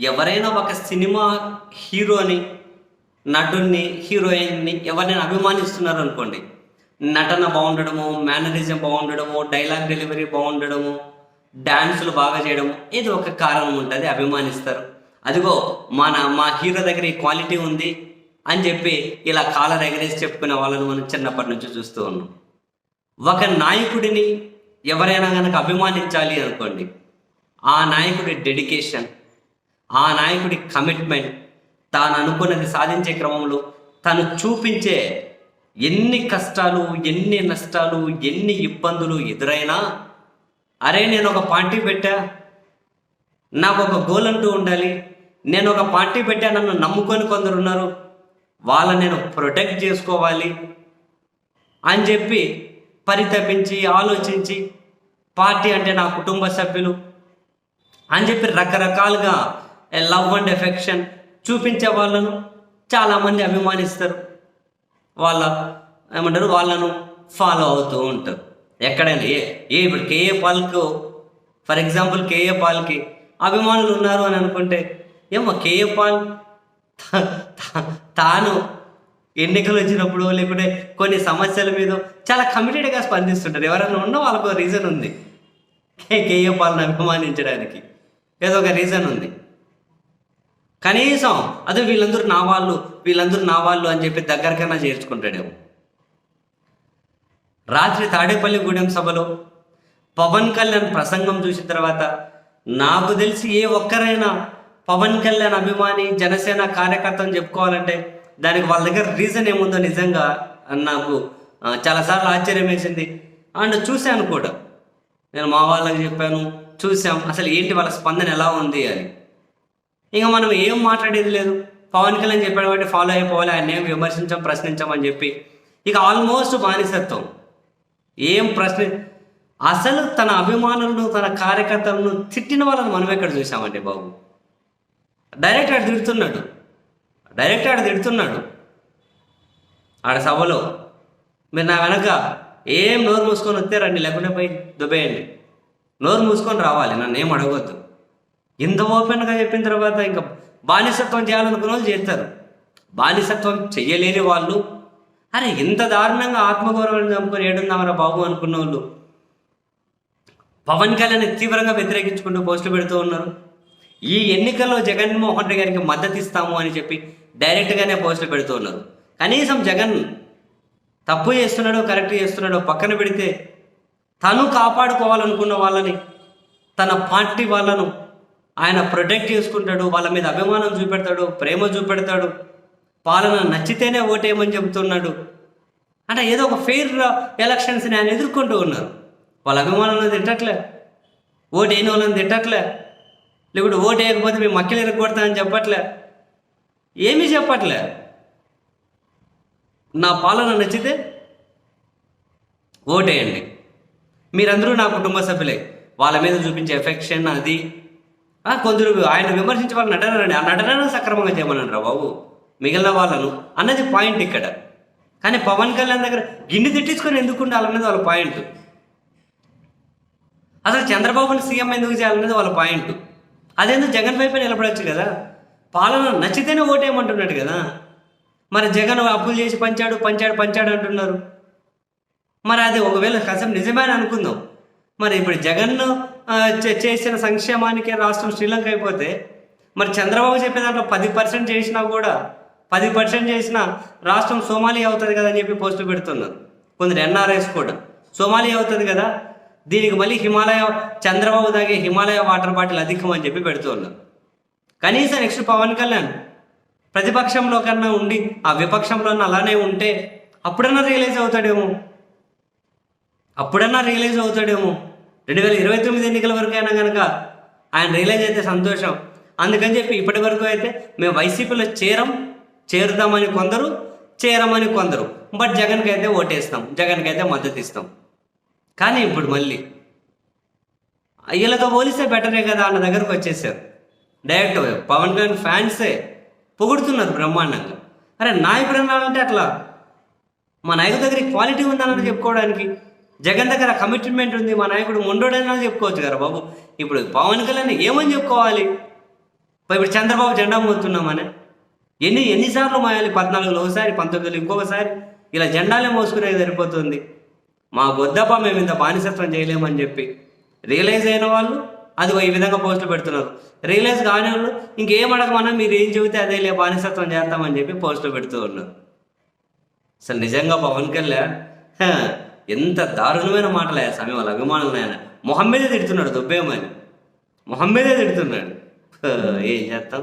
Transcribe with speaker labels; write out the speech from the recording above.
Speaker 1: ఎవరైనా ఒక సినిమా హీరోని నటుడిని హీరోయిన్ని ఎవరినైనా అభిమానిస్తున్నారు అనుకోండి. నటన బాగుండడము మేనరిజం బాగుండడము డైలాగ్ డెలివరీ బాగుండడము డాన్సులు బాగా చేయడము ఏదో ఒక కారణం ఉంటుంది అభిమానిస్తారు. అదిగో మన మా హీరో దగ్గర ఈ క్వాలిటీ ఉంది అని చెప్పి ఇలా కాలర్ ఎగరేసి చెప్పుకునే వాళ్ళని మనం చిన్నప్పటి నుంచి చూస్తూ ఉన్నాం. ఒక నాయకుడిని ఎవరైనా కనుక అభిమానించాలి అనుకోండి ఆ నాయకుడి డెడికేషన్ ఆ నాయకుడి కమిట్మెంట్ తాను అనుకున్నది సాధించే క్రమంలో తను చూపించే ఎన్ని కష్టాలు ఎన్ని నష్టాలు ఎన్ని ఇబ్బందులు ఎదురైనా అరే నేను ఒక పార్టీ పెట్టా నాకు ఒక గోల్ అంటూ ఉండాలి నేను ఒక పార్టీ పెట్టా నన్ను నమ్ముకొని కొందరు ఉన్నారు వాళ్ళని నేను ప్రొటెక్ట్ చేసుకోవాలి అని చెప్పి పరితపించి ఆలోచించి పార్టీ అంటే నా కుటుంబ సభ్యులు అని చెప్పి రకరకాలుగా లవ్ అండ్ ఎఫెక్షన్ చూపించే వాళ్ళను చాలామంది అభిమానిస్తారు. వాళ్ళ ఏమంటారు వాళ్ళను ఫాలో అవుతూ ఉంటారు. ఎక్కడైనా ఏ ఏ ఇప్పుడు కేఏ పాల్కు ఫర్ ఎగ్జాంపుల్ కేఏ పాల్కి అభిమానులు ఉన్నారు అని అనుకుంటే ఏమో కేఏ పాల్ తాను ఎన్నికలు వచ్చినప్పుడు లేకుంటే కొన్ని సమస్యల మీద చాలా కమిటెడ్గా స్పందిస్తుంటారు. ఎవరైనా ఉన్నా వాళ్ళకు రీజన్ ఉంది. కేఏ పాల్ని అభిమానించడానికి. ఏదో ఒక రీజన్ ఉంది. కనీసం అదే వీళ్ళందరూ నా వాళ్ళు వీళ్ళందరూ నా వాళ్ళు అని చెప్పి దగ్గరకన్నా చేర్చుకుంటాడేమో. రాత్రి తాడేపల్లి గూడెం సభలో పవన్ కళ్యాణ్ ప్రసంగం చూసిన తర్వాత నాకు తెలిసి ఏ ఒక్కరైనా పవన్ కళ్యాణ్ అభిమాని జనసేన కార్యకర్త అని చెప్పుకోవాలంటే దానికి వాళ్ళ దగ్గర రీజన్ ఏముందో నిజంగా నాకు చాలాసార్లు ఆశ్చర్యం వేసింది. అండ్ చూశాను కూడా. నేను మా వాళ్ళకి చెప్పాను చూసాం అసలు ఏంటి వాళ్ళ స్పందన ఎలా ఉంది అని. ఇంకా మనం ఏం మాట్లాడేది లేదు. పవన్ కళ్యాణ్ చెప్పాడు కాబట్టి ఫాలో అయిపోవాలి. ఆయన ఏం విమర్శించాం ప్రశ్నించాం అని చెప్పి. ఇక ఆల్మోస్ట్ బానిసత్వం ఏం ప్రశ్న అసలు తన అభిమానులను తన కార్యకర్తలను తిట్టిన వాళ్ళని మనం ఎక్కడ చూసామండి బాబు? డైరెక్ట్ ఆడ తిడుతున్నాడు. డైరెక్ట్ ఆడ తిడుతున్నాడు. ఆడ సభలో. మీరు నా వెనక ఏం నోరు మూసుకొని వస్తే రండి లేకుంటే పోయి దుబ్బేయండి. నోరు మూసుకొని రావాలి నన్ను ఏం అడగొద్దు. ఇంత ఓపెన్గా చెప్పిన తర్వాత ఇంకా బానిసత్వం చేయాలనుకున్న వాళ్ళు చేస్తారు. బానిసత్వం చెయ్యలేని వాళ్ళు. అరే ఇంత దారుణంగా ఆత్మగౌరవాన్ని చంపుకొని ఏడుందామరా బాబు అనుకున్న వాళ్ళు పవన్ కళ్యాణ్ తీవ్రంగా వ్యతిరేకించుకుంటూ పోస్టులు పెడుతూ ఉన్నారు. ఈ ఎన్నికల్లో జగన్మోహన్ రెడ్డి గారికి మద్దతు ఇస్తాము అని చెప్పి డైరెక్ట్గానే పోస్టులు పెడుతూ ఉన్నారు. కనీసం జగన్ తప్పు చేస్తున్నాడో కరెక్ట్ చేస్తున్నాడో పక్కన పెడితే తను కాపాడుకోవాలనుకున్న వాళ్ళని తన పార్టీ వాళ్ళను ఆయన ప్రొటెక్ట్ చేసుకుంటాడు వాళ్ళ మీద అభిమానం చూపెడతాడు ప్రేమ చూపెడతాడు పాలన నచ్చితేనే ఓటేయమని చెబుతున్నాడు. అంటే ఏదో ఒక ఫెయిర్ ఎలక్షన్స్ని ఆయన ఎదుర్కొంటూ ఉన్నారు. వాళ్ళ అభిమానులను తిట్టట్లే. ఓటు వేయని వాళ్ళని తిట్టట్లే. లేకుంటే ఓటు వేయకపోతే మేము మక్కలు ఎరగొడతా అని చెప్పట్లే. ఏమీ చెప్పట్లే. నా పాలన నచ్చితే ఓటేయండి. మీరందరూ నా కుటుంబ సభ్యులే. వాళ్ళ మీద చూపించే ఎఫెక్షన్ అది. కొందరు ఆయన విమర్శించే వాళ్ళు నటనండి ఆ నటనను సక్రమంగా చేయమన్నారు బాబు. మిగిలిన వాళ్ళను అన్నది పాయింట్ ఇక్కడ. కానీ పవన్ కళ్యాణ్ దగ్గర గిన్నె తిట్టించుకొని ఎందుకు ఉండాలన్నది వాళ్ళ పాయింట్. అసలు చంద్రబాబుని సీఎం ఎందుకు చేయాలన్నది వాళ్ళ పాయింట్. అదేందుకు జగన్ వైపు నిలబడచ్చు కదా. పాలన నచ్చితేనే ఓటేయమంటున్నాడు కదా. మరి జగన్ అప్పులు చేసి పంచాడు పంచాడు పంచాడు అంటున్నారు. మరి అది ఒకవేళ కసం నిజమే అని అనుకుందాం మరి ఇప్పుడు జగన్ చేసిన సంక్షేమానికి రాష్ట్రం శ్రీలంక అయిపోతే మరి చంద్రబాబు చెప్పే దాంట్లో పది పర్సెంట్ చేసినా కూడా పది పర్సెంట్ చేసినా రాష్ట్రం సోమాలియా అవుతుంది కదా అని చెప్పి పోస్టు పెడుతున్నారు. కొందరు ఎన్ఆర్ఐస్ కూడా. సోమాలియా అవుతుంది కదా దీనికి మళ్ళీ హిమాలయ చంద్రబాబు తాగే హిమాలయ వాటర్ బాటిల్ అధికం అని చెప్పి పెడుతున్నారు. కనీసం నెక్స్ట్ పవన్ కళ్యాణ్ ప్రతిపక్షంలో కన్నా ఉండి ఆ విపక్షంలో అలానే ఉంటే అప్పుడన్నా రియలైజ్ అవుతాడేమో. అప్పుడన్నా రియలైజ్ అవుతాడేమో. రెండు వేల ఇరవై తొమ్మిది ఎన్నికల వరకు అయినా కనుక ఆయన రియలైజ్ అయితే సంతోషం. అందుకని చెప్పి ఇప్పటి వరకు అయితే మేము వైసీపీలో చేరం చేరుదామని కొందరు చేరమని కొందరు. బట్ జగన్కి అయితే ఓటేస్తాం జగన్కి అయితే మద్దతు ఇస్తాం. కానీ ఇప్పుడు మళ్ళీ వీళ్ళతో పోలిస్తే బెటరే కదా అన్న దగ్గరకు వచ్చేసారు. డైరెక్ట్ పవన్ కళ్యాణ్ ఫ్యాన్సే పొగుడుతున్నారు బ్రహ్మాండంగా. అరే నాయకుడు అనాలంటే అట్లా? మా నాయకుడి దగ్గర క్వాలిటీ ఉందన్నట్టు చెప్పుకోవడానికి జగన్ దగ్గర కమిట్మెంట్ ఉంది మా నాయకుడు మొండోడైనా చెప్పుకోవచ్చు కదా బాబు. ఇప్పుడు పవన్ కళ్యాణ్ ఏమని చెప్పుకోవాలి? ఇప్పుడు చంద్రబాబు జెండా మోస్తున్నామని ఎన్ని ఎన్నిసార్లు మోయాలి? పద్నాలుగులో ఒకసారి పంతొమ్మిదిలో ఇంకొకసారి. ఇలా జెండాలే మోసుకునేది సరిపోతుంది. మా గొద్దప్ప మేము ఇంత బానిసత్వం చేయలేమని చెప్పి. రియలైజ్ అయిన వాళ్ళు అది ఈ విధంగా పోస్టులు పెడుతున్నారు. రియలైజ్ కాని వాళ్ళు ఇంకేం అడగమన్నా మీరు ఏం చెబితే అదే లే బానిసత్వం చేస్తామని చెప్పి పోస్టులు పెడుతూ ఉన్నారు. అసలు నిజంగా పవన్ కళ్యాణ్? హ, ఎంత దారుణమైన మాటలే సమయం వాళ్ళ అభిమానులు ఆయన. మొహమ్మదే తిడుతున్నాడు దుబ్బేమని మొహమ్మదే తిడుతున్నాడు. ఏం చేస్తాం?